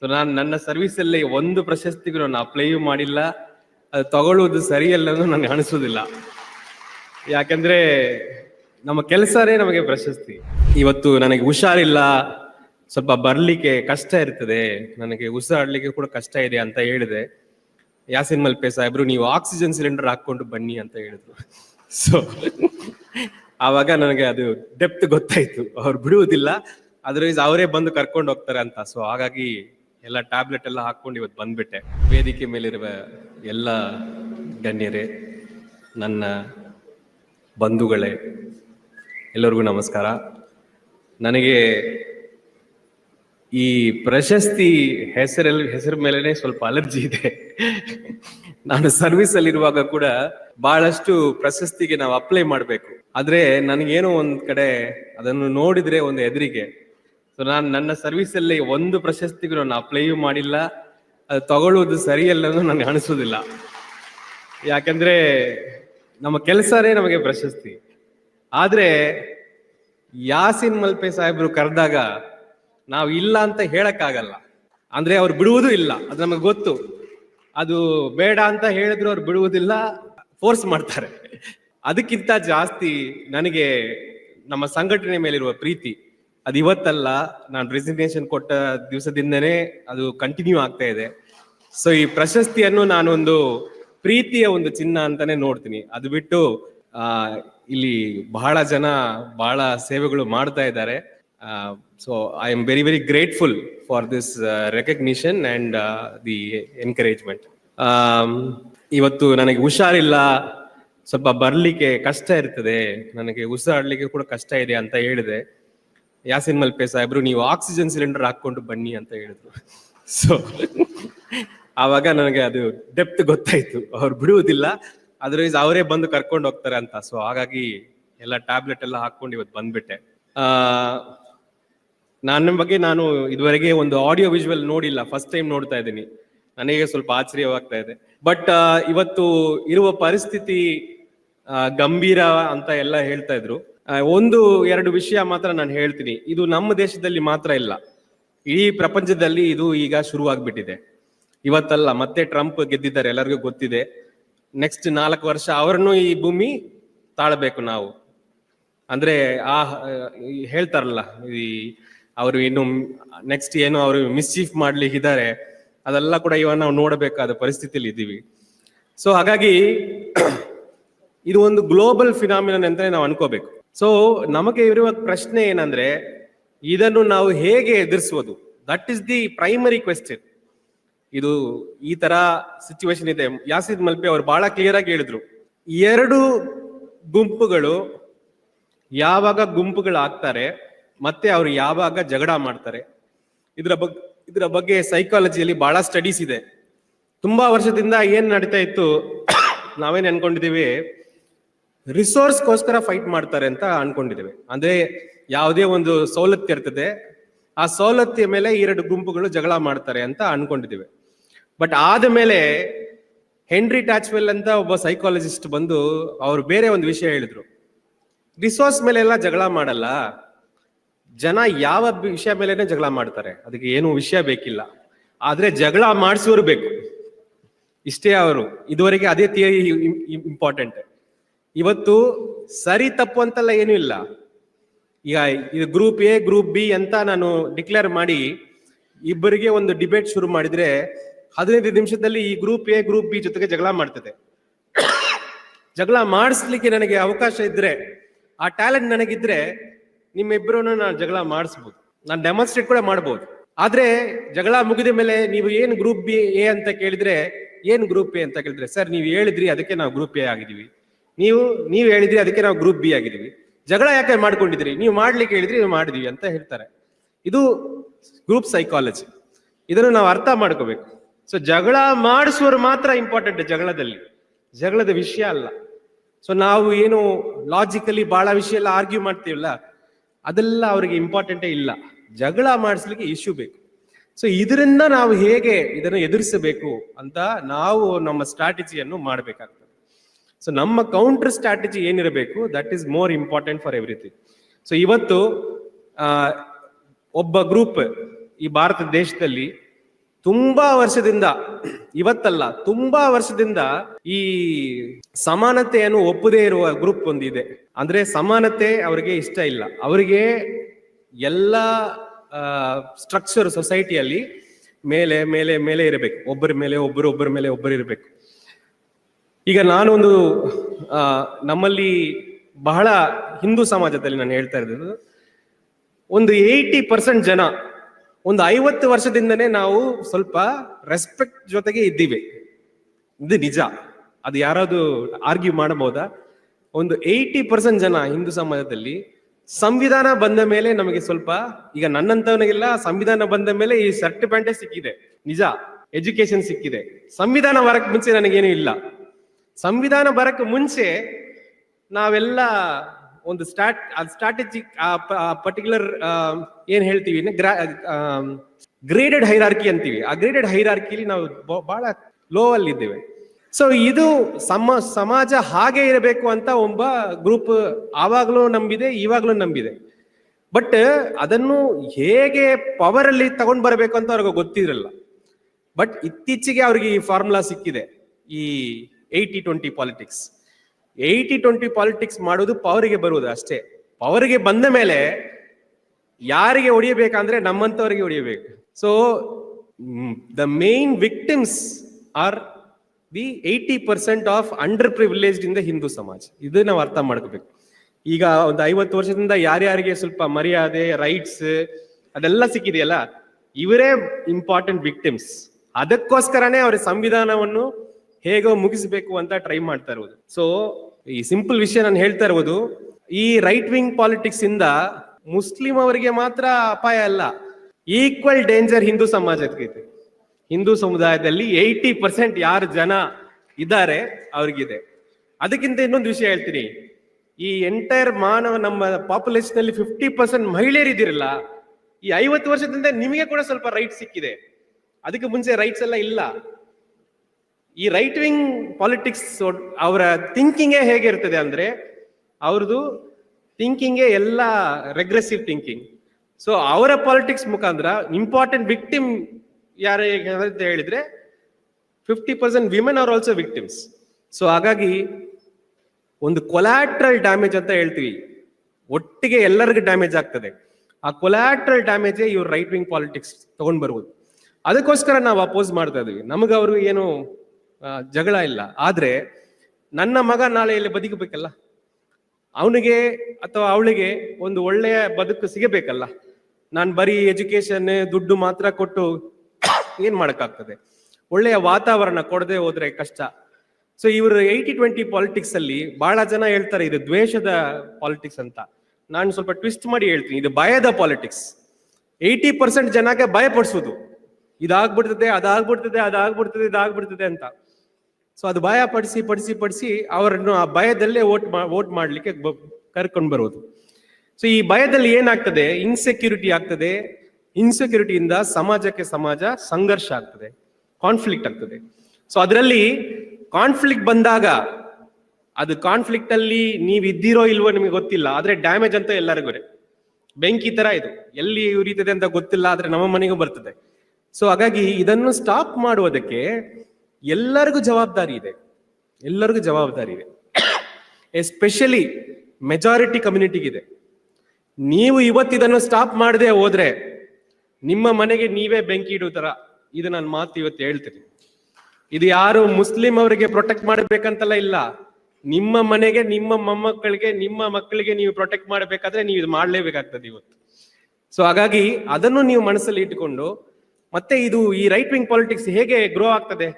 So ನಾನು ನನ್ನ service ಅಲ್ಲಿ ಒಂದು ಪ್ರಶಸ್ತಿಗೂ ನಾನು ಅಪ್ಲೈ ಮಾಡಿಲ್ಲ. ಅದು ತಗೊಳ್ಳುವುದು ಸರಿಯಲ್ಲ ಅನ್ನೋದು ನನಗೆ ಅನಿಸೋದಿಲ್ಲ. ಯಾಕಂದ್ರೆ ನಮ್ಮ ಕೆಲಸನೇ ನಮಗೆ ಪ್ರಶಸ್ತಿ. ಇವತ್ತು ನನಗೆ ಹುಷಾರಿಲ್ಲ. ಸ್ವಲ್ಪ ಬರ್ಲಿಕ್ಕೆ ಕಷ್ಟ ಇರ್ತದೆ. ನನಗೆ ಉಸಿರಾಡ್ಲಿಕ್ಕೆ ಕೂಡ ಕಷ್ಟ ಇದೆ ಅಂತ ಹೇಳಿದೆ. ಯಾಸಿನ್ ಮಲ್ಪೆ ಸಾಹೇಬ್ರು, ನೀವು ಆಕ್ಸಿಜನ್ ಸಿಲಿಂಡರ್ ಹಾಕೊಂಡು ಬನ್ನಿ ಅಂತ ಹೇಳಿದ್ರು. ಸೊ ಆವಾಗ ನನಗೆ ಅದು ಡೆಪ್ತ್ ಗೊತ್ತಾಯ್ತು. ಅವ್ರು ಬಿಡುವುದಿಲ್ಲ. ಅದರ್ವೈಸ್ ಅವರೇ ಬಂದು ಕರ್ಕೊಂಡು ಹೋಗ್ತಾರೆ ಅಂತ. ಸೊ ಹಾಗಾಗಿ ಎಲ್ಲ ಟ್ಯಾಬ್ಲೆಟ್ ಎಲ್ಲ ಹಾಕೊಂಡು ಇವತ್ತು ಬಂದ್ಬಿಟ್ಟೆ. ವೇದಿಕೆ ಮೇಲಿರುವ ಎಲ್ಲ ಗಣ್ಯರೇ, ನನ್ನ ಬಂಧುಗಳೇ, ಎಲ್ಲರಿಗೂ ನಮಸ್ಕಾರ. ನನಗೆ ಈ ಪ್ರಶಸ್ತಿ ಹೆಸರಲ್ಲಿ, ಹೆಸರು ಮೇಲೆನೆ ಸ್ವಲ್ಪ ಅಲರ್ಜಿ ಇದೆ. ನಾನು ಸರ್ವಿಸ್ ಅಲ್ಲಿ ಇರುವಾಗ ಕೂಡ ಬಹಳಷ್ಟು ಪ್ರಶಸ್ತಿಗೆ ನಾವು ಅಪ್ಲೈ ಮಾಡಬೇಕು. ಆದ್ರೆ ನನಗೇನೋ ಒಂದ್ ಕಡೆ ಅದನ್ನು ನೋಡಿದ್ರೆ ಒಂದು ಎದುರಿಗೆ ಸೊ ನಾನು ನನ್ನ ಸರ್ವಿಸ್ ಅಲ್ಲಿ ಒಂದು ಪ್ರಶಸ್ತಿಗೂ ನಾನು ಅಪ್ಲೈಯೂ ಮಾಡಿಲ್ಲ. ಅದು ತಗೊಳ್ಳುವುದು ಸರಿಯಲ್ಲ ನನಗೆ ಅನಿಸೋದಿಲ್ಲ. ಯಾಕಂದ್ರೆ ನಮ್ಮ ಕೆಲಸನೇ ನಮಗೆ ಪ್ರಶಸ್ತಿ. ಆದ್ರೆ ಯಾಸಿನ್ ಮಲ್ಪೆ ಸಾಹೇಬ್ರು ಕರೆದಾಗ ನಾವು ಇಲ್ಲ ಅಂತ ಹೇಳಕ್ಕಾಗಲ್ಲ. ಅಂದ್ರೆ ಅವ್ರು ಬಿಡುವುದೂ ಇಲ್ಲ, ಅದು ನಮಗೆ ಗೊತ್ತು. ಅದು ಬೇಡ ಅಂತ ಹೇಳಿದ್ರು ಅವ್ರು ಬಿಡುವುದಿಲ್ಲ ಫೋರ್ಸ್ ಮಾಡ್ತಾರೆ. ಅದಕ್ಕಿಂತ ಜಾಸ್ತಿ ನನಗೆ ನಮ್ಮ ಸಂಘಟನೆ ಮೇಲಿರುವ ಪ್ರೀತಿ. ಅದು ಇವತ್ತಲ್ಲ, ನಾನು ರೆಸಿಗ್ನೇಷನ್ ಕೊಟ್ಟ ದಿವಸದಿಂದನೇ ಅದು ಕಂಟಿನ್ಯೂ ಆಗ್ತಾ ಇದೆ. ಸೊ ಈ ಪ್ರಶಸ್ತಿಯನ್ನು ನಾನೊಂದು ಪ್ರೀತಿಯ ಒಂದು ಚಿನ್ನ ಅಂತಾನೆ ನೋಡ್ತೀನಿ. ಅದು ಬಿಟ್ಟು ಇಲ್ಲಿ ಬಹಳ ಜನ ಬಹಳ ಸೇವೆಗಳು ಮಾಡ್ತಾ ಇದ್ದಾರೆ. So I am very very grateful for this recognition and the encouragement ಇವತ್ತು ನನಗೆ ಹುಷಾರಿಲ್ಲ. ಸ್ವಲ್ಪ ಬರ್ಲಿಕ್ಕೆ ಕಷ್ಟ ಇರ್ತದೆ. ನನಗೆ ಉಸಿರಾಡ್ಲಿಕ್ಕೆ ಕೂಡ ಕಷ್ಟ ಇದೆ ಅಂತ ಹೇಳಿದೆ. ಯಾಸಿನ್ ಮಲ್ಪೆ ಸಾಹೇಬ್ರು ನೀವು ಆಕ್ಸಿಜನ್ ಸಿಲಿಂಡರ್ ಹಾಕೊಂಡು ಬನ್ನಿ ಅಂತ ಹೇಳಿದ್ರು. ಸೊ ಆವಾಗ ನನಗೆ ಅದು ಡೆಪ್ತ್ ಗೊತ್ತಾಯ್ತು. ಅವ್ರು ಬಿಡುವುದಿಲ್ಲ. ಅದರ್ವೈಸ್ ಅವರೇ ಬಂದು ಕರ್ಕೊಂಡು ಹೋಗ್ತಾರೆ ಅಂತ. ಸೊ ಹಾಗಾಗಿ ಎಲ್ಲ ಟ್ಯಾಬ್ಲೆಟ್ ಎಲ್ಲ ಹಾಕೊಂಡು ಇವತ್ತು ಬಂದ್ಬಿಟ್ಟೆ. ನನ್ನ ಬಗ್ಗೆ ನಾನು ಇದುವರೆಗೆ ಒಂದು ಆಡಿಯೋ ವಿಜುವಲ್ ನೋಡಿಲ್ಲ. ಫಸ್ಟ್ ಟೈಮ್ ನೋಡ್ತಾ ಇದ್ದೀನಿ. ನನಗೆ ಸ್ವಲ್ಪ ಆಶ್ಚರ್ಯವಾಗ್ತಾ ಇದೆ. ಬಟ್ ಇವತ್ತು ಇರುವ ಪರಿಸ್ಥಿತಿ ಗಂಭೀರ ಅಂತ ಎಲ್ಲ ಹೇಳ್ತಾ ಇದ್ರು. ಒಂದು, ಎರಡು ವಿಷಯ ಮಾತ್ರ ನಾನು ಹೇಳ್ತೀನಿ. ಇದು ನಮ್ಮ ದೇಶದಲ್ಲಿ ಮಾತ್ರ ಇಲ್ಲ. ಈ ಪ್ರಪಂಚದಲ್ಲಿ ಇದು ಈಗ ಶುರುವಾಗ್ಬಿಟ್ಟಿದೆ. ಇವತ್ತಲ್ಲ, ಮತ್ತೆ ಟ್ರಂಪ್ ಗೆದ್ದಿದ್ದಾರೆ, ಎಲ್ಲರಿಗೂ ಗೊತ್ತಿದೆ. ನೆಕ್ಸ್ಟ್ ನಾಲ್ಕು ವರ್ಷ ಅವರನ್ನು ಈ ಭೂಮಿ ತಾಳಬೇಕು ನಾವು. ಅಂದ್ರೆ, ಆ ಹೇಳ್ತಾರಲ್ಲ, ಈ ಅವರು ಇನ್ನು ನೆಕ್ಸ್ಟ್ ಏನು ಅವರು ಮಿಸ್ಚೀಫ್ ಮಾಡ್ಲಿಕ್ಕೆ ಇದ್ದಾರೆ. ಅದೆಲ್ಲ ಕೂಡ ಇವಾಗ ನಾವು ನೋಡಬೇಕಾದ ಪರಿಸ್ಥಿತಿಯಲ್ಲಿ ಇದ್ದೀವಿ. ಸೊ ಹಾಗಾಗಿ, ಇದು ಒಂದು ಗ್ಲೋಬಲ್ ಫಿನಾಮಿನನ್ ಅಂತ ನಾವು ಅನ್ಕೋಬೇಕು. ಸೊ ನಮಗೆ ಇರುವ ಪ್ರಶ್ನೆ ಏನಂದ್ರೆ, ಇದನ್ನು ನಾವು ಹೇಗೆ ಎದುರಿಸುವುದು? That is the primary question ಇದು ಈ ತರ ಸಿಚುವೇಶನ್ ಇದೆ. ಯಾಸಿದ್ ಮಲ್ಪೆ ಅವರು ಬಹಳ ಕ್ಲಿಯರ್ ಆಗಿ ಹೇಳಿದ್ರು. ಎರಡು ಗುಂಪುಗಳು ಯಾವಾಗ ಗುಂಪುಗಳಾಗ್ತಾರೆ, ಮತ್ತೆ ಅವರು ಯಾವಾಗ ಜಗಳ ಮಾಡ್ತಾರೆ. ಇದರ ಬಗ್ಗೆ ಇದರ ಬಗ್ಗೆ ಸೈಕಾಲಜಿಯಲ್ಲಿ ಬಹಳ ಸ್ಟಡೀಸ್ ಇದೆ. ತುಂಬಾ ವರ್ಷದಿಂದ ಏನ್ ನಡೀತಾ ಇತ್ತು, ನಾವೇನ್ ಅನ್ಕೊಂಡಿದೀವಿ ರಿಸೋರ್ಸ್ಗೋಸ್ಕರ ಫೈಟ್ ಮಾಡ್ತಾರೆ ಅಂತ ಅನ್ಕೊಂಡಿದ್ದೇವೆ. ಅಂದ್ರೆ ಯಾವುದೇ ಒಂದು ಸವಲತ್ತು ಇರ್ತದೆ, ಆ ಸವಲತ್ತಿನ ಮೇಲೆ ಎರಡು ಗುಂಪುಗಳು ಜಗಳ ಮಾಡ್ತಾರೆ ಅಂತ ಅನ್ಕೊಂಡಿದ್ದೇವೆ. ಬಟ್ ಆದ ಮೇಲೆ ಹೆನ್ರಿ ಟ್ಯಾಚ್ವೆಲ್ ಅಂತ ಒಬ್ಬ ಸೈಕಾಲಜಿಸ್ಟ್ ಬಂದು ಅವರು ಬೇರೆ ಒಂದು ವಿಷಯ ಹೇಳಿದ್ರು. ರಿಸೋರ್ಸ್ ಮೇಲೆ ಎಲ್ಲ ಜಗಳ ಮಾಡಲ್ಲ. ಜನ ಯಾವ ವಿಷಯ ಮೇಲೆನೆ ಜಗಳ ಮಾಡ್ತಾರೆ. ಅದಕ್ಕೆ ಏನು ವಿಷಯ ಬೇಕಿಲ್ಲ. ಆದ್ರೆ ಜಗಳ ಮಾಡಿಸೋರು ಬೇಕು. ಇಷ್ಟೇ ಅವರು. ಇದುವರೆಗೆ ಅದೇ ಥಿಯರಿ ಇಂಪಾರ್ಟೆಂಟ್ ಇವತ್ತು ಸರಿ ತಪ್ಪು ಅಂತೆಲ್ಲ ಏನೂ ಇಲ್ಲ. ಈಗ ಇದು ಗ್ರೂಪ್ ಎ ಗ್ರೂಪ್ ಬಿ ಅಂತ ನಾನು ಡಿಕ್ಲೇರ್ ಮಾಡಿ ಇಬ್ಬರಿಗೆ ಒಂದು ಡಿಬೇಟ್ ಶುರು ಮಾಡಿದ್ರೆ ಹದಿನೈದು ನಿಮಿಷದಲ್ಲಿ ಈ ಗ್ರೂಪ್ ಎ ಗ್ರೂಪ್ ಬಿ ಜೊತೆಗೆ ಜಗಳ ಮಾಡ್ತದೆ. ಜಗಳ ಮಾಡಿಸ್ಲಿಕ್ಕೆ ನನಗೆ ಅವಕಾಶ ಇದ್ರೆ, ಆ ಟ್ಯಾಲೆಂಟ್ ನನಗಿದ್ರೆ ನಿಮ್ಮಿಬ್ಬರೂ ನಾನು ಜಗಳ ಮಾಡಿಸ್ಬೋದು. ನಾನು ಡೆಮಾನ್ಸ್ಟ್ರೇಟ್ ಕೂಡ ಮಾಡ್ಬೋದು. ಆದ್ರೆ ಜಗಳ ಮುಗಿದ ಮೇಲೆ ನೀವು ಏನು ಗ್ರೂಪ್ ಬಿ ಎ ಅಂತ ಕೇಳಿದ್ರೆ, ಏನು ಗ್ರೂಪ್ ಎ ಅಂತ ಕೇಳಿದ್ರೆ, ಸರ್, ನೀವು ಹೇಳಿದ್ರಿ, ಅದಕ್ಕೆ ನಾವು ಗ್ರೂಪ್ ಎ ಆಗಿದೀವಿ ನೀವು ನೀವು ಹೇಳಿದ್ರಿ, ಅದಕ್ಕೆ ನಾವು ಗ್ರೂಪ್ ಬಿ ಆಗಿದ್ದೀವಿ ಜಗಳ ಯಾಕೆ ಮಾಡ್ಕೊಂಡಿದ್ರಿ? ನೀವು ಮಾಡ್ಲಿಕ್ಕೆ ಹೇಳಿದ್ರಿ, ನೀವು ಮಾಡಿದೀವಿ ಅಂತ ಹೇಳ್ತಾರೆ. ಇದು ಗ್ರೂಪ್ ಸೈಕಾಲಜಿ ಇದನ್ನು ನಾವು ಅರ್ಥ ಮಾಡ್ಕೋಬೇಕು. ಸೊ ಜಗಳ ಮಾಡಿಸುವರು ಮಾತ್ರ ಇಂಪಾರ್ಟೆಂಟ್ ಜಗಳದಲ್ಲಿ. ಜಗಳದ ವಿಷಯ ಅಲ್ಲ. ಸೊ ನಾವು ಏನು ಲಾಜಿಕಲಿ ಬಹಳ ವಿಷಯ ಎಲ್ಲ ಆರ್ಗ್ಯೂ ಮಾಡ್ತೀವಲ್ಲ, ಅದೆಲ್ಲ ಅವರಿಗೆ ಇಂಪಾರ್ಟೆಂಟೇ ಇಲ್ಲ. ಜಗಳ ಮಾಡಿಸ್ಲಿಕ್ಕೆ ಇಶ್ಯೂ ಬೇಕು. ಸೊ ಇದರಿಂದ ನಾವು ಹೇಗೆ ಇದನ್ನು ಎದುರಿಸಬೇಕು ಅಂತ ನಾವು ನಮ್ಮ ಸ್ಟ್ರಾಟಜಿಯನ್ನು ಮಾಡಬೇಕಾಗ್ತದೆ. ಸೊ ನಮ್ಮ ಕೌಂಟರ್ ಸ್ಟ್ರಾಟಜಿ ಏನಿರಬೇಕು that is more important for everything so ಇವತ್ತು ಒಬ್ಬ ಗ್ರೂಪ್ ಈ ಭಾರತ ದೇಶದಲ್ಲಿ ತುಂಬಾ ವರ್ಷದಿಂದ, ಇವತ್ತಲ್ಲ, ತುಂಬಾ ವರ್ಷದಿಂದ ಈ ಸಮಾನತೆಯನ್ನು ಒಪ್ಪದೇ ಇರುವ ಗ್ರೂಪ್ ಒಂದಿದೆ. ಅಂದ್ರೆ ಸಮಾನತೆ ಅವರಿಗೆ ಇಷ್ಟ ಇಲ್ಲ. ಅವರಿಗೆ ಎಲ್ಲ ಸ್ಟ್ರಕ್ಚರ್ ಸೊಸೈಟಿಯಲ್ಲಿ ಮೇಲೆ ಮೇಲೆ ಮೇಲೆ ಇರಬೇಕು. ಒಬ್ಬರ ಮೇಲೆ ಒಬ್ಬರು ಒಬ್ಬರ ಮೇಲೆ ಒಬ್ಬರು ಇರಬೇಕು. ಈಗ ನಾನೊಂದು ನಮ್ಮಲ್ಲಿ ಬಹಳ ಹಿಂದೂ ಸಮಾಜದಲ್ಲಿ ನಾನು ಹೇಳ್ತಾ ಇರೋದು, ಒಂದು ಏಯ್ಟಿ ಪರ್ಸೆಂಟ್ ಜನ, ಒಂದು ಐವತ್ತು ವರ್ಷದಿಂದನೇ ನಾವು ಸ್ವಲ್ಪ ರೆಸ್ಪೆಕ್ಟ್ ಜೊತೆಗೆ ಇದ್ದೀವಿ. ಇದು ನಿಜ. ಅದು ಯಾರಾದರೂ ಆರ್ಗ್ಯೂ ಮಾಡಬಹುದಾ? ಒಂದು ಏಯ್ಟಿ ಪರ್ಸೆಂಟ್ ಜನ ಹಿಂದೂ ಸಮಾಜದಲ್ಲಿ ಸಂವಿಧಾನ ಬಂದ ಮೇಲೆ ನಮಗೆ ಸ್ವಲ್ಪ, ಈಗ ನನ್ನಂತವನಿಗೆಲ್ಲ ಸಂವಿಧಾನ ಬಂದ ಮೇಲೆ ಈ ಸರ್ಟಿಫಿಕೇಟೇ ಸಿಕ್ಕಿದೆ. ನಿಜ. ಎಜುಕೇಶನ್ ಸಿಕ್ಕಿದೆ. ಸಂವಿಧಾನ ವರಕ್ಕೆ ಮುಂಚೆ ನನಗೇನು ಇಲ್ಲ. ಸಂವಿಧಾನ ಬರಕ್ಕೆ ಮುಂಚೆ ನಾವೆಲ್ಲ ಒಂದು ಸ್ಟಾಟ್ ಸ್ಟ್ರಾಟಜಿಕ್ ಪರ್ಟಿಕ್ಯುಲರ್ ಏನ್ ಹೇಳ್ತೀವಿ ಗ್ರೇಡೆಡ್ ಹೈರಾರ್ಕಿ ಅಂತೀವಿ. ಆ ಗ್ರೇಡೆಡ್ ಹೈರಾರ್ಕಿಲಿ ನಾವು ಬಹಳ ಲೋ ಅಲ್ಲಿ ಇದ್ದೇವೆ. ಸೊ ಇದು ಸಮ, ಸಮಾಜ ಹಾಗೆ ಇರಬೇಕು ಅಂತ ಒಬ್ಬ ಗ್ರೂಪ್ ಆವಾಗ್ಲೂ ನಂಬಿದೆ, ಇವಾಗಲೂ ನಂಬಿದೆ. ಬಟ್ ಅದನ್ನು ಹೇಗೆ ಪವರ್ ಅಲ್ಲಿ ತಗೊಂಡ್ ಬರಬೇಕು ಅಂತ ಅವ್ರಿಗೆ ಗೊತ್ತಿರಲ್ಲ. ಬಟ್ ಇತ್ತೀಚೆಗೆ ಅವ್ರಿಗೆ ಈ ಫಾರ್ಮುಲಾ ಸಿಕ್ಕಿದೆ. ಈ eighty twenty politics eighty twenty politics ಮಾಡೋದು ಪವರ್ಗೆ ಬರುವುದು ಅಷ್ಟೇ. ಪವರ್ಗೆ ಬಂದ ಮೇಲೆ ಯಾರಿಗೆ ಹೊಡಿಯಬೇಕಂದ್ರೆ ನಮ್ಮಂತವರಿಗೆ ಹೊಡಿಯಬೇಕು so the main victims are the eighty percent of underprivileged in the Hindu ಸಮಾಜ ಇದು ನಾವು ಅರ್ಥ ಮಾಡ್ಕೋಬೇಕು. ಈಗ ಒಂದು ಐವತ್ತು ವರ್ಷದಿಂದ ಯಾರ್ಯಾರಿಗೆ ಸ್ವಲ್ಪ ಮರ್ಯಾದೆ ರೈಟ್ಸ್ ಅದೆಲ್ಲ ಸಿಕ್ಕಿದೆಯಲ್ಲ, ಇವರೇ ಇಂಪಾರ್ಟೆಂಟ್ ವಿಕ್ಟಿಮ್ಸ್ ಅದಕ್ಕೋಸ್ಕರನೇ ಅವರ ಸಂವಿಧಾನವನ್ನು ಹೇಗೋ ಮುಗಿಸ್ಬೇಕು ಅಂತ ಟ್ರೈ ಮಾಡ್ತಾ ಇರೋದು ಸೊ ಈ ಸಿಂಪಲ್ ವಿಷಯ ನಾನು ಹೇಳ್ತಾ ಇರೋದು ಈ ರೈಟ್ ವಿಂಗ್ ಪಾಲಿಟಿಕ್ಸ್ ಇಂದ ಮುಸ್ಲಿಂ ಅವರಿಗೆ ಮಾತ್ರ ಅಪಾಯ ಅಲ್ಲ. ಈಕ್ವಲ್ ಡೇಂಜರ್ ಹಿಂದೂ ಸಮಾಜಕ್ಕೆ ಇದೆ. ಹಿಂದೂ ಸಮುದಾಯದಲ್ಲಿ ಏಯ್ಟಿ ಪರ್ಸೆಂಟ್ ಯಾರು ಜನ ಇದ್ದಾರೆ, ಅವ್ರಿಗಿದೆ. ಅದಕ್ಕಿಂತ ಇನ್ನೊಂದು ವಿಷಯ ಹೇಳ್ತೀನಿ. ಈ ಎಂಟೈರ್ ಮಾನವ, ನಮ್ಮ ಪಾಪ್ಯುಲೇಷನ್ ಅಲ್ಲಿ ಫಿಫ್ಟಿ ಪರ್ಸೆಂಟ್ ಮಹಿಳೆಯರಿದ್ದೀರಲ್ಲ, ಈ ಐವತ್ತು ವರ್ಷದಿಂದ ನಿಮಗೆ ಕೂಡ ಸ್ವಲ್ಪ ರೈಟ್ ಸಿಕ್ಕಿದೆ. ಅದಕ್ಕೆ ಮುಂಚೆ ರೈಟ್ಸ್ ಎಲ್ಲ ಇಲ್ಲ. ಈ ರೈಟ್ ವಿಂಗ್ ಪಾಲಿಟಿಕ್ಸ್ ಅವರ ಥಿಂಕಿಂಗೇ ಹೇಗಿರ್ತದೆ ಅಂದ್ರೆ ಅವ್ರದ್ದು ಥಿಂಕಿಂಗೇ ಎಲ್ಲ ರೆಗ್ರೆಸಿವ್ ಥಿಂಕಿಂಗ್ ಸೊ ಅವರ ಪಾಲಿಟಿಕ್ಸ್ ಮುಖಾಂತರ ಇಂಪಾರ್ಟೆಂಟ್ ವಿಕ್ಟಿಮ್ ಯಾರು ಅಂತ ಹೇಳಿದ್ರೆ fifty percent women are also victims so ಹಾಗಾಗಿ ಒಂದು ಕೊಲಾಟ್ರಲ್ ಡ್ಯಾಮೇಜ್ ಅಂತ ಹೇಳ್ತೀವಿ. ಒಟ್ಟಿಗೆ ಎಲ್ಲರಿಗೂ ಡ್ಯಾಮೇಜ್ ಆಗ್ತದೆ. ಆ ಕೊಲಾಟ್ರಲ್ ಡ್ಯಾಮೇಜೇ ಇವ್ರು ರೈಟ್ ವಿಂಗ್ ಪಾಲಿಟಿಕ್ಸ್ ತಗೊಂಡ್ ಬರ್ಬೋದು. ಅದಕ್ಕೋಸ್ಕರ ನಾವು ಅಪೋಸ್ ಮಾಡ್ತಾ ಇದೀವಿ. ನಮಗೆ ಅವರು ಏನು ಜಗಳ ಇಲ್ಲ. ಆದ್ರೆ ನನ್ನ ಮಗ ನಾಳೆ ಇಲ್ಲಿ ಬದುಕಬೇಕಲ್ಲ? ಅವನಿಗೆ ಅಥವಾ ಅವಳಿಗೆ ಒಂದು ಒಳ್ಳೆಯ ಬದುಕು ಸಿಗಬೇಕಲ್ಲ? ನಾನು ಬರೀ ಎಜುಕೇಶನ್ ದುಡ್ಡು ಮಾತ್ರ ಕೊಟ್ಟು ಏನ್ ಮಾಡಕ್ಕಾಗ್ತದೆ? ಒಳ್ಳೆಯ ವಾತಾವರಣ ಕೊಡದೆ ಹೋದ್ರೆ ಕಷ್ಟ. ಸೊ ಇವರು ಏಯ್ಟಿ ಟ್ವೆಂಟಿ ಪಾಲಿಟಿಕ್ಸ್ ಅಲ್ಲಿ ಬಹಳ ಜನ ಹೇಳ್ತಾರೆ, ಇದು ದ್ವೇಷದ ಪಾಲಿಟಿಕ್ಸ್ ಅಂತ. ನಾನು ಸ್ವಲ್ಪ ಟ್ವಿಸ್ಟ್ ಮಾಡಿ ಹೇಳ್ತೀನಿ, ಇದು ಭಯದ ಪಾಲಿಟಿಕ್ಸ್ ಏಯ್ಟಿ ಪರ್ಸೆಂಟ್ ಜನಕ್ಕೆ ಭಯ ಪಡಿಸೋದು ಇದಾಗ್ಬಿಡ್ತದೆ, ಅದಾಗ್ಬಿಡ್ತದೆ ಅದಾಗ್ಬಿಡ್ತದೆ, ಇದಾಗ್ಬಿಡ್ತದೆ ಅಂತ. ಸೊ ಅದು ಭಯ ಪಡಿಸಿ ಪಡಿಸಿ ಪಡಿಸಿ ಅವರನ್ನು ಆ ಭಯದಲ್ಲೇ ವೋಟ್ ಓಟ್ ಮಾಡಲಿಕ್ಕೆ ಕರ್ಕೊಂಡು ಬರೋದು. ಸೊ ಈ ಭಯದಲ್ಲಿ ಏನಾಗ್ತದೆ? ಇನ್ಸೆಕ್ಯೂರಿಟಿ ಆಗ್ತದೆ. ಇನ್ಸೆಕ್ಯೂರಿಟಿಯಿಂದ ಸಮಾಜಕ್ಕೆ ಸಮಾಜ ಸಂಘರ್ಷ ಆಗ್ತದೆ. ಕಾನ್ಫ್ಲಿಕ್ಟ್ ಆಗ್ತದೆ. ಸೊ ಅದರಲ್ಲಿ ಕಾನ್ಫ್ಲಿಕ್ಟ್ ಬಂದಾಗ, ಅದು ಕಾನ್ಫ್ಲಿಕ್ಟ್ ಅಲ್ಲಿ ನೀವು ಇದ್ದೀರೋ ಇಲ್ವೋ ನಿಮಗೆ ಗೊತ್ತಿಲ್ಲ. ಆದ್ರೆ ಡ್ಯಾಮೇಜ್ ಅಂತ ಎಲ್ಲರಿಗೂ. ಬೆಂಕಿ ತರ ಇದು. ಎಲ್ಲಿ ಉರಿತದೆ ಅಂತ ಗೊತ್ತಿಲ್ಲ, ಆದ್ರೆ ನಮ್ಮ ಮನೆಗೂ ಬರ್ತದೆ. ಸೊ ಹಾಗಾಗಿ ಇದನ್ನು ಸ್ಟಾಪ್ ಮಾಡುವುದಕ್ಕೆ ಎಲ್ಲರಿಗೂ ಜವಾಬ್ದಾರಿ ಇದೆ. ಎಲ್ಲರಿಗೂ ಜವಾಬ್ದಾರಿ ಇದೆ. ಎಸ್ಪೆಷಲಿ ಮೆಜಾರಿಟಿ ಕಮ್ಯುನಿಟಿಗಿದೆ ನೀವು ಇವತ್ತು ಇದನ್ನು ಸ್ಟಾಪ್ ಮಾಡದೆ ಹೋದ್ರೆ ನಿಮ್ಮ ಮನೆಗೆ ನೀವೇ ಬೆಂಕಿ ಇಡೋ ತರ ಇದು ನನ್ನ ಮಾತು ಇವತ್ತು ಹೇಳ್ತೀನಿ. ಇದು ಯಾರು ಮುಸ್ಲಿಂ ಅವರಿಗೆ ಪ್ರೊಟೆಕ್ಟ್ ಮಾಡಬೇಕಂತಲ್ಲ ಇಲ್ಲ. ನಿಮ್ಮ ಮನೆಗೆ, ನಿಮ್ಮ ಮೊಮ್ಮಕ್ಕಳಿಗೆ, ನಿಮ್ಮ ಮಕ್ಕಳಿಗೆ ನೀವು ಪ್ರೊಟೆಕ್ಟ್ ಮಾಡಬೇಕಾದ್ರೆ ನೀವು ಇದು ಮಾಡಲೇಬೇಕಾಗ್ತದೆ ಇವತ್ತು. ಸೊ ಹಾಗಾಗಿ ಅದನ್ನು ನೀವು ಮನಸ್ಸಲ್ಲಿ ಇಟ್ಟುಕೊಂಡು, ಮತ್ತೆ ಇದು ಈ ರೈಟ್ ವಿಂಗ್ ಪಾಲಿಟಿಕ್ಸ್ ಹೇಗೆ ಗ್ರೋ ಆಗ್ತದೆ?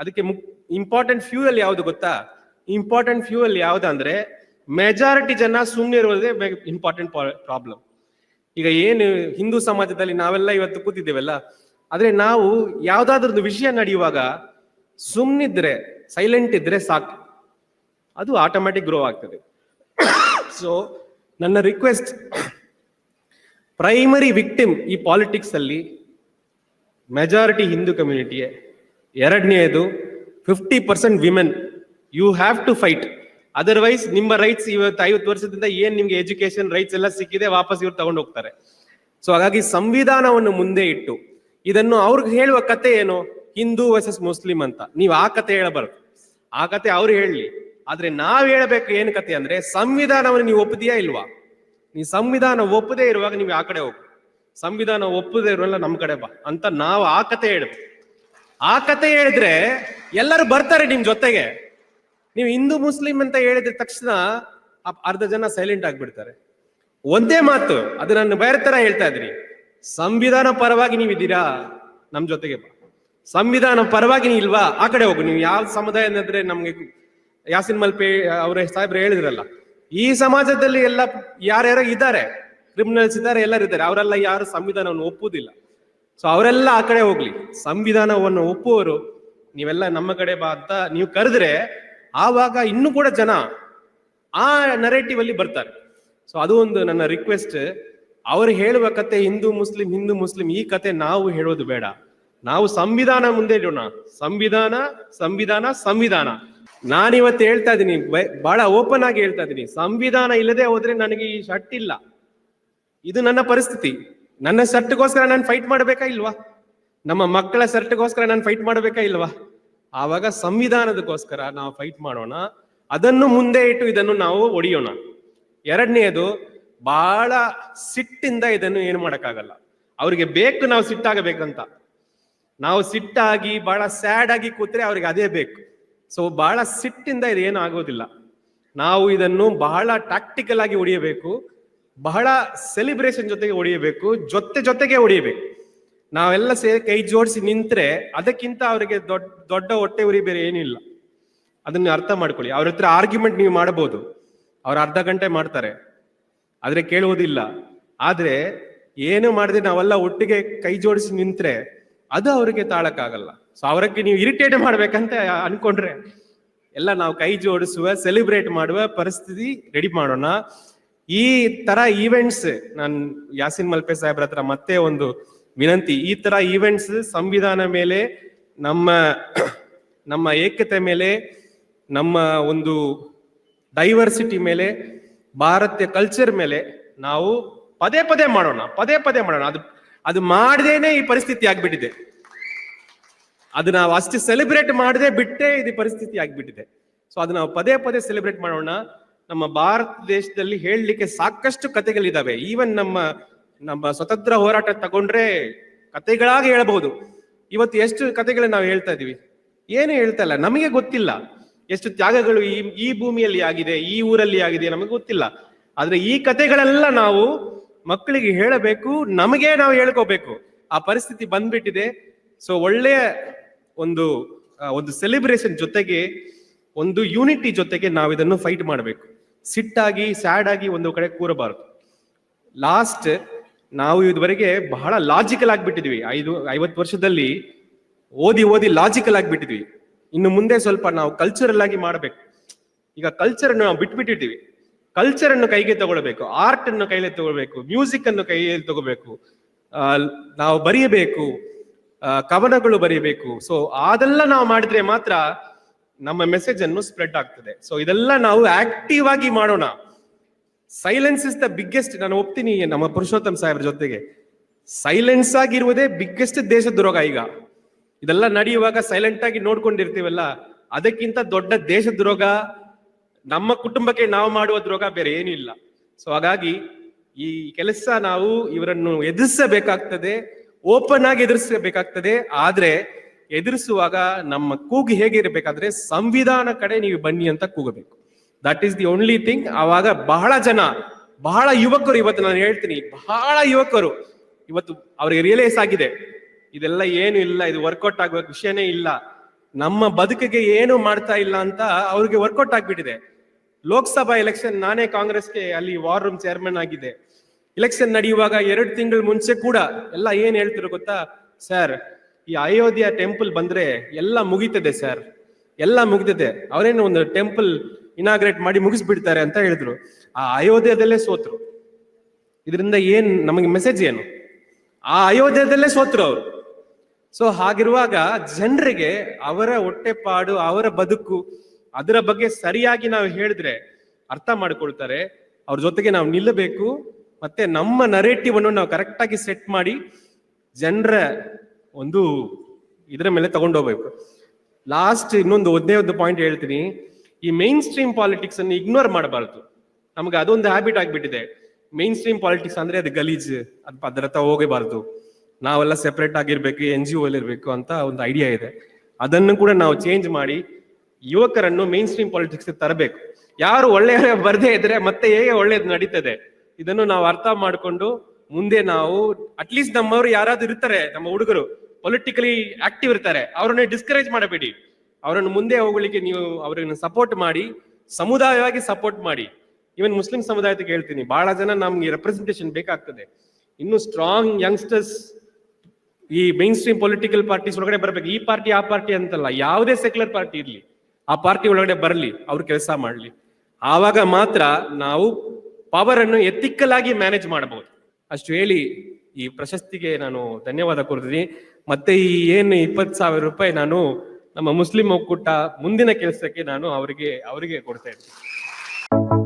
ಅದಕ್ಕೆ ಇಂಪಾರ್ಟೆಂಟ್ ಫ್ಯೂಯಲ್ ಯಾವುದು ಗೊತ್ತಾ? ಇಂಪಾರ್ಟೆಂಟ್ ಫ್ಯೂಯಲ್ ಯಾವ್ದಂದ್ರೆ ಮೆಜಾರಿಟಿ ಜನ ಸುಮ್ಮನೆ ಇರೋದೇ ಇಂಪಾರ್ಟೆಂಟ್ ಪ್ರಾಬ್ಲಮ್ ಈಗ ಏನು ಹಿಂದೂ ಸಮಾಜದಲ್ಲಿ ನಾವೆಲ್ಲ ಇವತ್ತು ಕೂತಿದ್ದೇವಲ್ಲ, ಆದ್ರೆ ನಾವು ಯಾವ್ದಾದ್ರದ್ದು ವಿಷಯ ನಡೆಯುವಾಗ ಸುಮ್ಮನಿದ್ರೆ ಸೈಲೆಂಟ್ ಇದ್ರೆ ಸಾಕು. ಅದು ಆಟೋಮ್ಯಾಟಿಕ್ ಗ್ರೋ ಆಗ್ತದೆ. ಸೊ ನನ್ನ ರಿಕ್ವೆಸ್ಟ್ ಪ್ರೈಮರಿ ವಿಕ್ಟಿಮ್ ಈ ಪಾಲಿಟಿಕ್ಸ್ ಅಲ್ಲಿ ಮೆಜಾರಿಟಿ ಹಿಂದೂ ಕಮ್ಯುನಿಟಿಯೇ ಎರಡನೆಯದು fifty percent women you have to fight otherwise ನಿಮ್ಮ ರೈಟ್ಸ್ ಇವತ್ತು ಐವತ್ತು ವರ್ಷದಿಂದ ಏನ್ ನಿಮ್ಗೆ ಎಜುಕೇಶನ್ ರೈಟ್ಸ್ ಎಲ್ಲ ಸಿಕ್ಕಿದೆ ವಾಪಸ್ ಇವ್ರು ತಗೊಂಡು ಹೋಗ್ತಾರೆ. ಸೊ ಹಾಗಾಗಿ ಸಂವಿಧಾನವನ್ನು ಮುಂದೆ ಇಟ್ಟು ಇದನ್ನು ಅವ್ರಿಗೆ ಹೇಳುವ ಕತೆ ಏನು? ಹಿಂದೂ ವರ್ಸಸ್ ಮುಸ್ಲಿಂ ಅಂತ. ನೀವು ಆ ಕತೆ ಹೇಳಬಾರ್ದು. ಆ ಕತೆ ಅವ್ರು ಹೇಳಲಿ. ಆದ್ರೆ ನಾವ್ ಹೇಳಬೇಕು ಏನ್ ಕತೆ ಅಂದ್ರೆ ಸಂವಿಧಾನವನ್ನು ನೀವು ಒಪ್ಪದೆಯಾ ಇಲ್ವಾ? ನೀವು ಸಂವಿಧಾನ ಒಪ್ಪದೇ ಇರುವಾಗ ನೀವು ಆ ಕಡೆ ಹೋಗು ಸಂವಿಧಾನ ಒಪ್ಪದೇ ಇರುವಲ್ಲ ನಮ್ ಕಡೆ ಬಾ ಅಂತ ನಾವು ಆ ಕತೆ ಹೇಳ್ಬೇಕು. ಆ ಕತೆ ಹೇಳಿದ್ರೆ ಎಲ್ಲರೂ ಬರ್ತಾರೆ ನಿಮ್ ಜೊತೆಗೆ. ನೀವು ಹಿಂದೂ, ಮುಸ್ಲಿಂ ಅಂತ ಹೇಳಿದ ತಕ್ಷಣ ಅರ್ಧ ಜನ ಸೈಲೆಂಟ್ ಆಗ್ಬಿಡ್ತಾರೆ. ಒಂದೇ ಮಾತು, ಅದು ಬೇರೆ ತರ ಹೇಳ್ತಾ ಇದ್ರಿ ಸಂವಿಧಾನ ಪರವಾಗಿ ನೀವಿದ್ದೀರಾ ನಮ್ ಜೊತೆಗೆ ಸಂವಿಧಾನ ಪರವಾಗಿ ನೀ ಇಲ್ವಾ? ಆ ಕಡೆ ಹೋಗು. ನೀವು ಯಾವ ಸಮುದಾಯ ಅಂದ್ರೆ ನಮ್ಗೆ ಯಾಸಿನ್ ಮಲ್ಪೆ ಅವರ ಸಾಹೇಬ್ರು ಹೇಳಿದ್ರಲ್ಲ. ಈ ಸಮಾಜದಲ್ಲಿ ಎಲ್ಲ ಯಾರ್ಯಾರೋ ಇದ್ದಾರೆ. ಕ್ರಿಮಿನಲ್ಸ್ ಇದ್ದಾರೆ, ಎಲ್ಲರೂ ಇದ್ದಾರೆ. ಅವರೆಲ್ಲ ಯಾರು ಸಂವಿಧಾನವನ್ನು ಒಪ್ಪುವುದಿಲ್ಲ ಸೊ ಅವರೆಲ್ಲ ಆ ಕಡೆ ಹೋಗ್ಲಿ. ಸಂವಿಧಾನವನ್ನು ಒಪ್ಪುವರು ನೀವೆಲ್ಲ ನಮ್ಮ ಕಡೆ ಬಾ ಅಂತ ನೀವು ಕರೆದ್ರೆ, ಆವಾಗ ಇನ್ನೂ ಕೂಡ ಜನ ಆ ನರೇಟಿವ್ ಅಲ್ಲಿ ಬರ್ತಾರೆ. ಸೊ ಅದು ಒಂದು ನನ್ನ ರಿಕ್ವೆಸ್ಟ್ ಅವರು ಹೇಳುವ ಕತೆ ಹಿಂದೂ, ಮುಸ್ಲಿಂ ಹಿಂದೂ, ಮುಸ್ಲಿಂ, ಈ ಕತೆ ನಾವು ಹೇಳೋದು ಬೇಡ. ನಾವು ಸಂವಿಧಾನ ಮುಂದೆ ಇಡೋಣ. ಸಂವಿಧಾನ ಸಂವಿಧಾನ ಸಂವಿಧಾನ. ನಾನಿವತ್ತು ಹೇಳ್ತಾ ಇದ್ದೀನಿ ಬಹಳ ಓಪನ್ ಆಗಿ ಹೇಳ್ತಾ ಇದ್ದೀನಿ. ಸಂವಿಧಾನ ಇಲ್ಲದೆ ಹೋದ್ರೆ ನನಗೆ ಈ ಶಟ್ ಇಲ್ಲ ಇದು ನನ್ನ ಪರಿಸ್ಥಿತಿ. ನನ್ನ ಸರ್ಟ್ಗೋಸ್ಕರ ನಾನು ಫೈಟ್ ಮಾಡಬೇಕಾ ಇಲ್ವಾ? ನಮ್ಮ ಮಕ್ಕಳ ಸರ್ಟ್ಗೋಸ್ಕರ ನಾನು ಫೈಟ್ ಮಾಡಬೇಕಾ ಇಲ್ವಾ? ಆವಾಗ ಸಂವಿಧಾನದಕ್ಕೋಸ್ಕರ ನಾವು ಫೈಟ್ ಮಾಡೋಣ. ಅದನ್ನು ಮುಂದೆ ಇಟ್ಟು ಇದನ್ನು ನಾವು ಒಡೆಯೋಣ. ಎರಡನೆಯದು ಬಹಳ ಸಿಟ್ಟಿಂದ ಇದನ್ನು ಏನು ಮಾಡೋಕ್ಕಾಗಲ್ಲ. ಅವ್ರಿಗೆ ಬೇಕು ನಾವು ಸಿಟ್ಟಾಗಬೇಕಂತ. ನಾವು ಸಿಟ್ಟಾಗಿ ಬಹಳ ಸ್ಯಾಡ್ ಆಗಿ ಕೂತ್ರೆ ಅವ್ರಿಗೆ ಅದೇ ಬೇಕು. ಸೊ ಬಹಳ ಸಿಟ್ಟಿಂದ ಇದು ಏನು ಆಗೋದಿಲ್ಲ. ನಾವು ಇದನ್ನು ಬಹಳ ಟ್ಯಾಕ್ಟಿಕಲ್ ಆಗಿ ಹೊಡೆಯಬೇಕು ಬಹಳ ಸೆಲಿಬ್ರೇಷನ್ ಜೊತೆಗೆ ಹೊಡೆಯಬೇಕು ಜೊತೆ ಜೊತೆಗೆ ಹೊಡೆಯಬೇಕು ನಾವೆಲ್ಲ ಸೇ, ಕೈ ಜೋಡಿಸಿ ನಿಂತ್ರೆ ಅದಕ್ಕಿಂತ ಅವರಿಗೆ ದೊಡ್ಡ ದೊಡ್ಡ ಹೊಟ್ಟೆ ಉರಿ ಬೇರೆ ಏನಿಲ್ಲ. ಅದನ್ನ ಅರ್ಥ ಮಾಡ್ಕೊಳ್ಳಿ. ಅವ್ರ ಹತ್ರ ಆರ್ಗ್ಯುಮೆಂಟ್ ನೀವು ಮಾಡಬಹುದು ಅವ್ರು ಅರ್ಧ ಗಂಟೆ ಮಾಡ್ತಾರೆ. ಆದ್ರೆ ಕೇಳುವುದಿಲ್ಲ. ಆದ್ರೆ ಏನು ಮಾಡಿದ್ರೆ ನಾವೆಲ್ಲ ಒಟ್ಟಿಗೆ ಕೈ ಜೋಡಿಸಿ ನಿಂತ್ರೆ ಅದು ಅವರಿಗೆ ತಾಳಕ್ಕಾಗಲ್ಲ ಸೊ ಅವರಿಗೆ ನೀವು ಇರಿಟೇಟ್ ಮಾಡ್ಬೇಕಂತ ಅನ್ಕೊಂಡ್ರೆ ಎಲ್ಲ ನಾವು ಕೈ ಜೋಡಿಸುವ ಸೆಲಿಬ್ರೇಟ್ ಮಾಡುವ ಪರಿಸ್ಥಿತಿ ರೆಡಿ ಮಾಡೋಣ. ಈ ತರ ಈವೆಂಟ್ಸ್ ನಾನು ಯಾಸಿನ್ ಮಲ್ಪೆ ಸಾಹೇಬ್ರ ಹತ್ರ ಮತ್ತೆ ಒಂದು ವಿನಂತಿ. ಈ ತರ ಈವೆಂಟ್ಸ್ ಸಂವಿಧಾನ ಮೇಲೆ, ನಮ್ಮ ನಮ್ಮ ಏಕತೆ ಮೇಲೆ, ನಮ್ಮ ಒಂದು ಡೈವರ್ಸಿಟಿ ಮೇಲೆ, ಭಾರತೀಯ ಕಲ್ಚರ್ ಮೇಲೆ ನಾವು ಪದೇ ಪದೇ ಮಾಡೋಣ, ಪದೇ ಪದೇ ಮಾಡೋಣ. ಅದು ಅದು ಮಾಡದೇನೆ ಈ ಪರಿಸ್ಥಿತಿ ಆಗ್ಬಿಟ್ಟಿದೆ. ಅದು ನಾವು ಅಷ್ಟು ಸೆಲೆಬ್ರೇಟ್ ಮಾಡದೆ ಬಿಟ್ಟೆ ಇದು ಪರಿಸ್ಥಿತಿ ಆಗ್ಬಿಟ್ಟಿದೆ. ಸೊ ಅದು ನಾವು ಪದೇ ಪದೇ ಸೆಲೆಬ್ರೇಟ್ ಮಾಡೋಣ. ನಮ್ಮ ಭಾರತ ದೇಶದಲ್ಲಿ ಹೇಳಲಿಕ್ಕೆ ಸಾಕಷ್ಟು ಕಥೆಗಳಿದಾವೆ. ಈವನ್ ನಮ್ಮ ನಮ್ಮ ಸ್ವತಂತ್ರ ಹೋರಾಟ ತಗೊಂಡ್ರೆ ಕತೆಗಳಾಗಿ ಹೇಳಬಹುದು. ಇವತ್ತು ಎಷ್ಟು ಕತೆಗಳನ್ನ ನಾವು ಹೇಳ್ತಾ ಇದೀವಿ ಏನು ಹೇಳ್ತಾ ಇಲ್ಲ. ನಮಗೆ ಗೊತ್ತಿಲ್ಲ. ಎಷ್ಟು ತ್ಯಾಗಗಳು ಈ ಈ ಭೂಮಿಯಲ್ಲಿ ಆಗಿದೆ, ಈ ಊರಲ್ಲಿ ಆಗಿದೆ ನಮಗೆ ಗೊತ್ತಿಲ್ಲ. ಆದ್ರೆ ಈ ಕತೆಗಳೆಲ್ಲ ನಾವು ಮಕ್ಕಳಿಗೆ ಹೇಳಬೇಕು, ನಮಗೆ ನಾವು ಹೇಳ್ಕೋಬೇಕು. ಆ ಪರಿಸ್ಥಿತಿ ಬಂದ್ಬಿಟ್ಟಿದೆ. ಸೊ ಒಳ್ಳೆಯ ಒಂದು ಒಂದು ಸೆಲೆಬ್ರೇಷನ್ ಜೊತೆಗೆ, ಒಂದು ಯೂನಿಟಿ ಜೊತೆಗೆ ನಾವು ಇದನ್ನು ಫೈಟ್ ಮಾಡಬೇಕು. ಸಿಟ್ಟಾಗಿ ಸ್ಯಾಡ್ ಆಗಿ ಒಂದು ಕಡೆ ಕೂರಬಾರದು. ಲಾಸ್ಟ್ ನಾವು ಇದುವರೆಗೆ ಬಹಳ ಲಾಜಿಕಲ್ ಆಗಿಬಿಟ್ಟಿದ್ವಿ. ಐದು, ಐವತ್ತು ವರ್ಷದಲ್ಲಿ ಓದಿ ಓದಿ ಲಾಜಿಕಲ್ ಆಗಿಬಿಟ್ಟಿದ್ವಿ. ಇನ್ನು ಮುಂದೆ ಸ್ವಲ್ಪ ನಾವು ಕಲ್ಚರಲ್ ಆಗಿ ಮಾಡಬೇಕು. ಈಗ ಕಲ್ಚರ್ ನಾವು ಬಿಟ್ಬಿಟ್ಟಿದ್ದೀವಿ. ಕಲ್ಚರ್ ಅನ್ನು ಕೈಗೆ ತಗೊಳ್ಬೇಕು ಆರ್ಟ್ ಅನ್ನು ಕೈಲಿ ತಗೊಳ್ಬೇಕು ಮ್ಯೂಸಿಕ್ ಅನ್ನು ಕೈಯಲ್ಲಿ ತಗೋಬೇಕು ನಾವು ಬರೆಯಬೇಕು ಕವನಗಳು ಬರೀಬೇಕು. ಸೊ ಅದೆಲ್ಲ ನಾವು ಮಾಡಿದ್ರೆ ಮಾತ್ರ ನಮ್ಮ ಮೆಸೇಜ್ ಅನ್ನು ಸ್ಪ್ರೆಡ್ ಆಗ್ತದೆ. ಸೊ ಇದೆಲ್ಲ ನಾವು ಆಕ್ಟಿವ್ ಆಗಿ ಮಾಡೋಣ. ಸೈಲೆನ್ಸ್ ಇಸ್ ದ ಬಿಗ್ಗೆಸ್ಟ್ ನಾನು ಒಪ್ತೀನಿ ನಮ್ಮ ಪುರುಷೋತ್ತಮ್ ಸಾಹೇಬ್ರ ಜೊತೆಗೆ. ಸೈಲೆನ್ಸ್ ಆಗಿರುವುದೇ ಬಿಗ್ಗೆಸ್ಟ್ ದೇಶದ್ರೋಹ ಈಗ. ಇದೆಲ್ಲ ನಡೆಯುವಾಗ ಸೈಲೆಂಟ್ ಆಗಿ ನೋಡ್ಕೊಂಡಿರ್ತೀವಲ್ಲ, ಅದಕ್ಕಿಂತ ದೊಡ್ಡ ದೇಶದ್ರೋಹ ನಮ್ಮ ಕುಟುಂಬಕ್ಕೆ ನಾವು ಮಾಡುವ ದ್ರೋಹ ಬೇರೆ ಏನೂ ಇಲ್ಲ. ಸೊ ಹಾಗಾಗಿ ಈ ಕೆಲಸ ನಾವು ಇವರನ್ನು ಎದುರಿಸಬೇಕಾಗ್ತದೆ ಓಪನ್ ಆಗಿ ಎದುರಿಸಬೇಕಾಗ್ತದೆ. ಆದ್ರೆ ಎದುರಿಸುವಾಗ ನಮ್ಮ ಕೂಗು ಹೇಗೆ ಇರಬೇಕಾದ್ರೆ ಸಂವಿಧಾನ ಕಡೆ ನೀವು ಬನ್ನಿ ಅಂತ ಕೂಗಬೇಕು. That is the only thing ಆವಾಗ ಬಹಳ ಜನ, ಬಹಳ ಯುವಕರು ಇವತ್ತು ನಾನು ಹೇಳ್ತೀನಿ, ಬಹಳ ಯುವಕರು ಇವತ್ತು ಅವರಿಗೆ ರಿಯಲೈಸ್ ಆಗಿದೆ, ಇದೆಲ್ಲ ಏನು ಇಲ್ಲ, ಇದು ವರ್ಕೌಟ್ ಆಗುವ ವಿಷಯನೇ ಇಲ್ಲ, ನಮ್ಮ ಬದುಕಿಗೆ ಏನು ಮಾಡ್ತಾ ಇಲ್ಲ ಅಂತ ಅವ್ರಿಗೆ ವರ್ಕೌಟ್ ಆಗ್ಬಿಟ್ಟಿದೆ. ಲೋಕಸಭಾ ಎಲೆಕ್ಷನ್ ನಾನೇ ಕಾಂಗ್ರೆಸ್ಗೆ ಅಲ್ಲಿ ವಾರ್ ರೂಮ್ ಚೇರ್ಮನ್ ಆಗಿದೆ. ಎಲೆಕ್ಷನ್ ನಡೆಯುವಾಗ ಎರಡು ತಿಂಗಳು ಮುಂಚೆ ಕೂಡ ಎಲ್ಲ ಏನ್ ಹೇಳ್ತಿರೋ ಗೊತ್ತಾ? ಸರ್ ಈ ಅಯೋಧ್ಯ ಟೆಂಪಲ್ ಬಂದ್ರೆ ಎಲ್ಲ ಮುಗಿತದೆ ಸರ್ ಎಲ್ಲ ಮುಗಿದಿದೆ. ಅವರೇನು ಒಂದು ಟೆಂಪಲ್ ಇನಾಗ್ರೇಟ್ ಮಾಡಿ ಮುಗಿಸ್ಬಿಡ್ತಾರೆ ಅಂತ ಹೇಳಿದ್ರು. ಆ ಅಯೋಧ್ಯದಲ್ಲೇ ಸೋತ್ರು. ಇದರಿಂದ ಏನ್ ನಮಗೆ ಮೆಸೇಜ್ ಏನು? ಆ ಅಯೋಧ್ಯದಲ್ಲೇ ಸೋತ್ರು ಅವರು. ಸೊ ಹಾಗಿರುವಾಗ ಜನರಿಗೆ ಅವರ ಹೊಟ್ಟೆಪಾಡು, ಅವರ ಬದುಕು ಅದರ ಬಗ್ಗೆ ಸರಿಯಾಗಿ ನಾವು ಹೇಳಿದ್ರೆ ಅರ್ಥ ಮಾಡಿಕೊಳ್ತಾರೆ. ಅವ್ರ ಜೊತೆಗೆ ನಾವು ನಿಲ್ಲಬೇಕು. ಮತ್ತೆ ನಮ್ಮ ನರೇಟಿವ್ ಅನ್ನು ನಾವು ಕರೆಕ್ಟಾಗಿ ಸೆಟ್ ಮಾಡಿ ಜನರ ಒಂದು ಇದರ ಮೇಲೆ ತಗೊಂಡೋಗ್ಬೇಕು ಲಾಸ್ಟ್ ಇನ್ನೊಂದು ಒಂದೇ ಒಂದು ಪಾಯಿಂಟ್ ಹೇಳ್ತೀನಿ. ಈ ಮೈನ್ ಸ್ಟ್ರೀಮ್ ಪಾಲಿಟಿಕ್ಸ್ ಅನ್ನು ಇಗ್ನೋರ್ ಮಾಡಬಾರ್ದು. ನಮ್ಗೆ ಅದೊಂದು ಹ್ಯಾಬಿಟ್ ಆಗಿಬಿಟ್ಟಿದೆ. ಮೈನ್ ಸ್ಟ್ರೀಮ್ ಪಾಲಿಟಿಕ್ಸ್ ಅಂದ್ರೆ ಅದು ಗಲೀಜ್, ಅದು ಅದರ ಹತ್ರ ಹೋಗಬಾರ್ದು. ನಾವೆಲ್ಲ ಸೆಪರೇಟ್ ಆಗಿರ್ಬೇಕು ಎನ್ ಜಿ ಇರಬೇಕು ಅಂತ ಒಂದು ಐಡಿಯಾ ಇದೆ. ಅದನ್ನು ಕೂಡ ನಾವು ಚೇಂಜ್ ಮಾಡಿ ಯುವಕರನ್ನು ಮೈನ್ ಸ್ಟ್ರೀಮ್ ಪಾಲಿಟಿಕ್ಸ್ ತರಬೇಕು. ಯಾರು ಒಳ್ಳೆಯ ಬರದೇ ಇದ್ರೆ ಮತ್ತೆ ಹೇಗೆ ಒಳ್ಳೇದು ನಡೀತದೆ? ಇದನ್ನು ನಾವು ಅರ್ಥ ಮಾಡಿಕೊಂಡು ಮುಂದೆ ನಾವು ಅಟ್ಲೀಸ್ಟ್ ನಮ್ಮವರು ಯಾರಾದ್ರೂ ಇರ್ತಾರೆ, ನಮ್ಮ ಹುಡುಗರು. ಪೊಲಿಟಿಕಲಿ ಆಕ್ಟಿವ್ ಇರ್ತಾರೆ, ಅವರನ್ನೇ ಡಿಸ್ಕರೇಜ್ ಮಾಡಬೇಡಿ. ಅವರನ್ನು ಮುಂದೆ ಹೋಗ್ಲಿಕ್ಕೆ ನೀವು ಅವರನ್ನು ಸಪೋರ್ಟ್ ಮಾಡಿ, ಸಮುದಾಯವಾಗಿ ಸಪೋರ್ಟ್ ಮಾಡಿ. ಇವನ್ ಮುಸ್ಲಿಂ ಸಮುದಾಯಕ್ಕೆ ಹೇಳ್ತೀನಿ, ಬಹಳ ಜನ ನಮ್ಗೆ ರೆಪ್ರೆಸೆಂಟೇಷನ್ ಬೇಕಾಗ್ತದೆ. ಇನ್ನು ಸ್ಟ್ರಾಂಗ್ ಯಂಗ್ಸ್ಟರ್ಸ್ ಈ ಮೈನ್ ಸ್ಟ್ರೀಮ್ ಪೊಲಿಟಿಕಲ್ ಪಾರ್ಟೀಸ್ ಒಳಗಡೆ ಬರಬೇಕು. ಈ ಪಾರ್ಟಿ ಆ ಪಾರ್ಟಿ ಅಂತಲ್ಲ, ಯಾವುದೇ ಸೆಕ್ಯುಲರ್ ಪಾರ್ಟಿ ಇರಲಿ. ಆ ಪಾರ್ಟಿ ಒಳಗಡೆ ಬರಲಿ, ಅವ್ರು ಕೆಲಸ ಮಾಡಲಿ. ಆವಾಗ ಮಾತ್ರ ನಾವು ಪವರ್ ಅನ್ನು ಎಥಿಕಲ್ ಆಗಿ ಮ್ಯಾನೇಜ್ ಮಾಡಬಹುದು. ಅಷ್ಟು ಹೇಳಿ ಈ ಪ್ರಶಸ್ತಿಗೆ ನಾನು ಧನ್ಯವಾದ ಕೊಡ್ತೀನಿ. ಮತ್ತೆ ಈ ಏನು ಇಪ್ಪತ್ತು ಸಾವಿರ ರೂಪಾಯಿ ನಾನು ನಮ್ಮ ಮುಸ್ಲಿಂ ಒಕ್ಕೂಟ ಮುಂದಿನ ಕೆಲಸಕ್ಕೆ ನಾನು ಅವರಿಗೆ ಅವರಿಗೆ ಕೊಡ್ತಾ ಇದ್ದೀನಿ